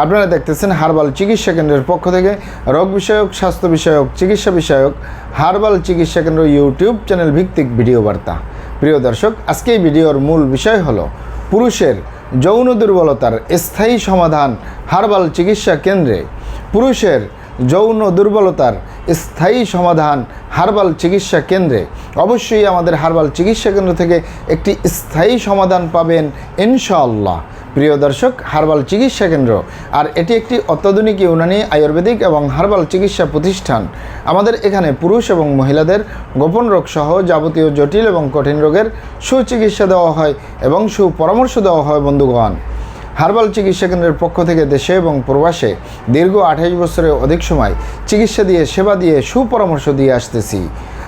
আপনারা দেখতেছেন হার্বাল চিকিৎসা কেন্দ্রের পক্ষ থেকে রোগ বিষয়ক, স্বাস্থ্য বিষয়ক, চিকিৎসা বিষয়ক, হার্বাল চিকিৎসা কেন্দ্র ইউটিউব চ্যানেল ভিত্তিক ভিডিও বার্তা। প্রিয় দর্শক, আজকে এই ভিডিওর মূল বিষয় হলো পুরুষের যৌন দুর্বলতার স্থায়ী সমাধান হার্বাল চিকিৎসা কেন্দ্রে। পুরুষের যৌন দুর্বলতার স্থায়ী সমাধান হার্বাল চিকিৎসা কেন্দ্রে। অবশ্যই আমাদের হার্বাল চিকিৎসা কেন্দ্র থেকে একটি স্থায়ী সমাধান পাবেন ইনশাআল্লাহ। প্রিয় দর্শক, হার্বাল চিকিৎসা কেন্দ্র। আর এটি একটি অত্যাধুনিক ইউনানি আয়ুর্বেদিক এবং হার্বাল চিকিৎসা প্রতিষ্ঠান। আমাদের এখানে পুরুষ এবং মহিলাদের গোপন রোগ সহ যাবতীয় জটিল এবং কঠিন রোগের সুচিকিৎসা দেওয়া হয় এবং সুপরামর্শ দেওয়া হয় বন্ধুগণ। হার্বাল চিকিৎসা কেন্দ্রের পক্ষ থেকে দেশে এবং প্রবাসে দীর্ঘ আঠাইশ বছরের অধিক সময় চিকিৎসা দিয়ে, সেবা দিয়ে, সুপরামর্শ দিয়ে আসতেছি।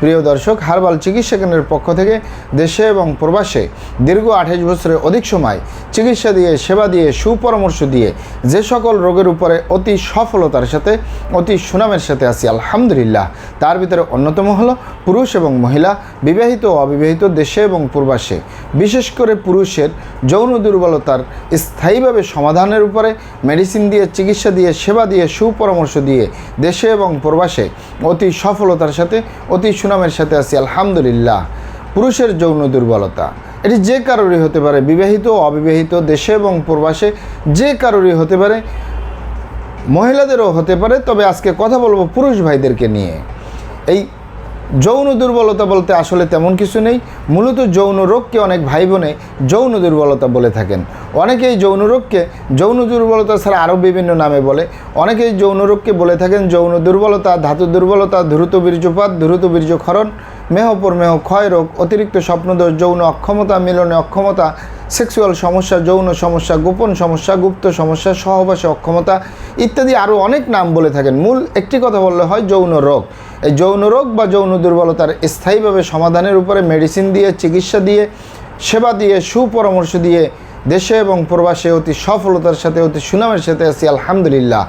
প্রিয় দর্শক, হার্বাল চিকিৎসা কেন্দ্রের পক্ষ থেকে দেশে এবং প্রবাসে দীর্ঘ আঠাশ বছরের অধিক সময় চিকিৎসা দিয়ে, সেবা দিয়ে, সুপরামর্শ দিয়ে যে সকল রোগের উপরে অতি সফলতার সাথে, অতি সুনামের সাথে আছি, আলহামদুলিল্লাহ। তার ভিতরে অন্যতম হলো পুরুষ এবং মহিলা, বিবাহিত ও অবিবাহিত দেশে এবং প্রবাসে। বিশেষ করে পুরুষের যৌন দুর্বলতার স্থায়ীভাবে সমাধানের উপরে মেডিসিন দিয়ে, চিকিৎসা দিয়ে, সেবা দিয়ে, সুপরামর্শ দিয়ে দেশে এবং প্রবাসে অতি সফলতার সাথে, অতি সুনামের সাথে আছি, আলহামদুলিল্লাহ। পুরুষের যৌন দুর্বলতা। এটি যে কারোরই হতে পারে, বিবাহিত অবিবাহিত, দেশে এবং প্রবাসে যে কারোরই হতে পারে, মহিলাদেরও হতে পারে। তবে আজকে কথা বলব পুরুষ ভাইদেরকে নিয়ে। এই যৌন দুর্বলতা বলতে আসলে তেমন কিছু নেই। মূলত যৌন রোগকে অনেক ভাই বোনে যৌন দুর্বলতা বলে থাকেন। অনেকেই যৌন রোগকে যৌন দুর্বলতা ছাড়া আরও বিভিন্ন নামে বলে। অনেকেই যৌন রোগকে বলে থাকেন যৌন দুর্বলতা, ধাতু দুর্বলতা, দ্রুত বীর্যপাত, দ্রুত বীর্যক্ষরণ। মেহপর মেহ ক্ষয় রোগ অতিরিক্ত স্বপ্নদোষ, যৌন অক্ষমতা, মিলনে অক্ষমতা, সেক্সুয়াল সমস্যা, যৌন সমস্যা, গোপন সমস্যা, গুপ্ত সমস্যা, সহবাসে অক্ষমতা ইত্যাদি আরও অনেক নাম বলে থাকেন। মূল একটি কথা বললে হয় যৌন রোগ। এই যৌন রোগ বা যৌন দুর্বলতার স্থায়ীভাবে সমাধানের উপরে মেডিসিন দিয়ে, চিকিৎসা দিয়ে, সেবা দিয়ে, সুপরামর্শ দিয়ে দেশে এবং প্রবাসে অতি সফলতার সাথে, অতি সুনামের সাথে আছি, আলহামদুলিল্লাহ।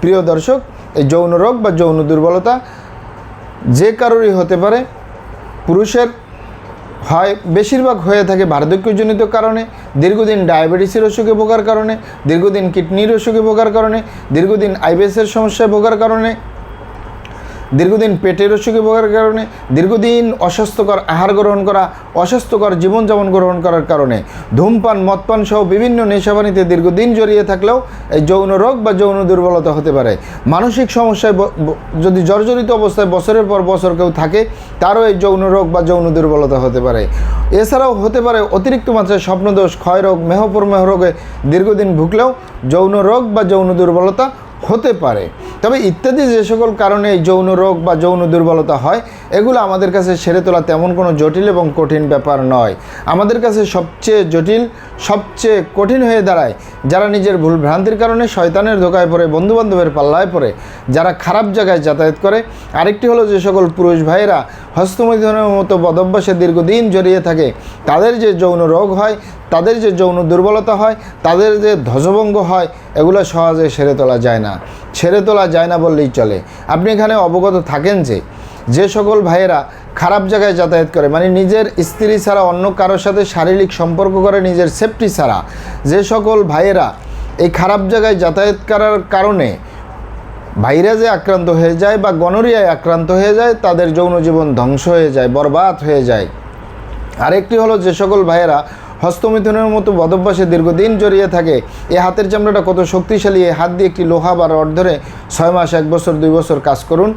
প্রিয় দর্শক, এই যৌন রোগ বা যৌন দুর্বলতা যে কারোরই হতে পারে পুরুষের হয় বেশিরভাগ হয়ে থাকে বার্ধক্যজনিত কারণে, দীর্ঘদিন ডায়াবেটিসের অসুখে ভোগার কারণে, দীর্ঘদিন কিডনির অসুখে ভোগার কারণে, দীর্ঘদিন আইবিএসের সমস্যায় ভোগার কারণে দীর্ঘদিন পেটের অসুখে ভোগার কারণে, দীর্ঘদিন অস্বাস্থ্যকর আহার গ্রহণ করা, অস্বাস্থ্যকর জীবনযাপন গ্রহণ করার কারণে, ধূমপান, মদপান সহ বিভিন্ন নেশাবানিতে দীর্ঘদিন জড়িয়ে থাকলেও এই যৌন রোগ বা যৌন দুর্বলতা হতে পারে। মানসিক সমস্যায় যদি জর্জরিত অবস্থায় বছরের পর বছর কেউ থাকে, তারও এই যৌন রোগ বা যৌন দুর্বলতা হতে পারে। এছাড়াও হতে পারে অতিরিক্ত মাত্রায় স্বপ্নদোষ, ক্ষয়রোগ, মেহপরমেহ রোগে দীর্ঘদিন ভুগলেও যৌন রোগ বা যৌন দুর্বলতা হতে পারে। তবে ইত্যাদি যে সকল কারণে যৌন রোগ বা যৌন দুর্বলতা হয়, এগুলো আমাদের কাছে সেরে তোলা তেমন কোনো জটিল এবং কঠিন ব্যাপার নয়। আমাদের কাছে সবচেয়ে জটিল সবচেয়ে কঠিন হয়ে দাঁড়ায়। যারা নিজের ভুল ভ্রান্তির কারণে শয়তানের ধোকায় পড়ে, বন্ধুবান্ধবের পাল্লায় পড়ে, যারা খারাপ জায়গায় যাতায়াত করে। আরেকটি হলো যে সকল পুরুষ ভাইয়েরা হস্তমৈথনের মতো বদভ্যাসে দীর্ঘদিন জড়িয়ে থাকে। তাদের যে যৌন রোগ হয়, তাদের যে যৌন দুর্বলতা হয়, তাদের যে ধ্বজভঙ্গ হয়, এগুলো সহজে সেরে তোলা যায় না। ছেড়ে তোলা যায় না বললেই চলে। আপনি এখানে অবগত থাকেন যে যে সকল ভাইয়েরা খারাপ জায়গায় যাতায়াত করে। মানে নিজের স্ত্রী ছাড়া অন্য কারোর সাথে শারীরিক সম্পর্ক করে, নিজের সেফটি ছাড়া। যে সকল ভাইয়েরা এই খারাপ জায়গায় যাতায়াত করার কারণে ভাইরাসে আক্রান্ত হয়ে যায় বা গনোরিয়ায় আক্রান্ত হয়ে যায়, তাদের যৌন জীবন ধ্বংস হয়ে যায়, বরবাদ হয়ে যায়। আরেকটি হলো যে সকল ভাইয়েরা হস্তমিথুনের মতো বদভ্যাসে দীর্ঘদিন জড়িয়ে থাকে এই হাতের চামড়াটা কত শক্তিশালী এই হাত দিয়ে একটি লোহা বা রড ধরে ছয় মাস, এক বছর, দুই বছর কাজ করুন।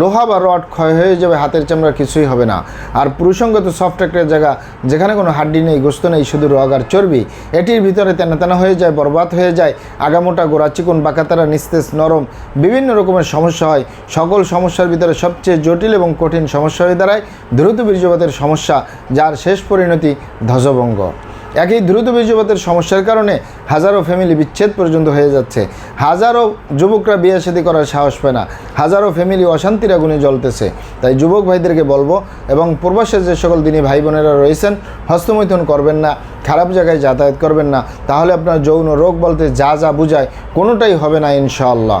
লোহা বা রড ক্ষয় হয়ে যাবে, হাতের চামড়া কিছুই হবে না। আর পুরুষঙ্গত সফট একটা জায়গা, যেখানে কোনো হাড্ডি নেই, গোস্ত নেই, শুধু রগ আর চর্বি। এটির ভিতরে তেনা হয়ে যায়, বরবাদ হয়ে যায়, আগামোটা গোড়া চিকুন বাঁকাতারা নিস্তেজ, নরম, বিভিন্ন রকমের সমস্যা হয়। সকল সমস্যার ভিতরে সবচেয়ে জটিল এবং কঠিন সমস্যা হয়ে দাঁড়ায়, দ্রুত বীর্যপাতের সমস্যা, যার শেষ পরিণতি ধ্বজভঙ্গ। একই দ্রুত বীর্যপাতের সমস্যার কারণে হাজারো ফ্যামিলি বিচ্ছেদ পর্যন্ত হয়ে যাচ্ছে। হাজারো যুবকরা বিয়ে শাদী করার সাহস পায় না। হাজারো ফ্যামিলি অশান্তির আগুনে জ্বলতেছে। তাই যুবক ভাইদেরকে বলব এবং প্রবাসের যে সকল দিনী ভাই বোনেরা রয়েছেন, হস্তমৈথুন করবেন না, খারাপ জায়গায় যাতায়াত করবেন না। তাহলে আপনার যৌন রোগ বলতে যা যা বুঝায় কোনোটাই হবে না ইনশাআল্লাহ।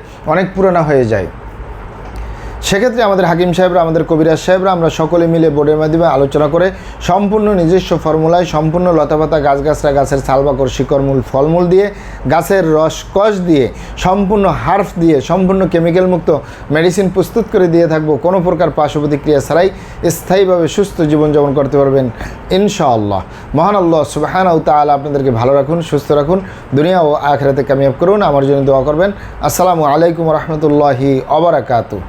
অনেক পুরোনো হয়ে যায়। সেক্ষেত্রে আমাদের হাকিম সাহেবরা, আমাদের কবিরাজ সাহেবরা, আমরা সকলে মিলে বোর্ডের মাধ্যমে আলোচনা করে সম্পূর্ণ নিজস্ব ফর্মুলায়, সম্পূর্ণ লতাপাতা গাছগাছরা গাছের ছালবাকর শিকড়মূল, ফলমূল দিয়ে, গাছের রস, কষ দিয়ে, সম্পূর্ণ হার্ফ দিয়ে, সম্পূর্ণ কেমিক্যাল মুক্ত মেডিসিন প্রস্তুত করে দিয়ে থাকব। কোনো প্রকার পার্শ্ব প্রতিক্রিয়া ছাড়াই স্থায়ীভাবে সুস্থ জীবনযাপন করতে পারবেন ইনশাআল্লাহ। মহান আল্লাহ সুবাহান তালা আপনাদেরকে ভালো রাখুন, সুস্থ রাখুন, দুনিয়া ও আখরাতে কামিয়াব করুন। আমার জন্য দোয়া করবেন। আসসালামু আলাইকুম রহমতুল্লাহি অবরাকাতু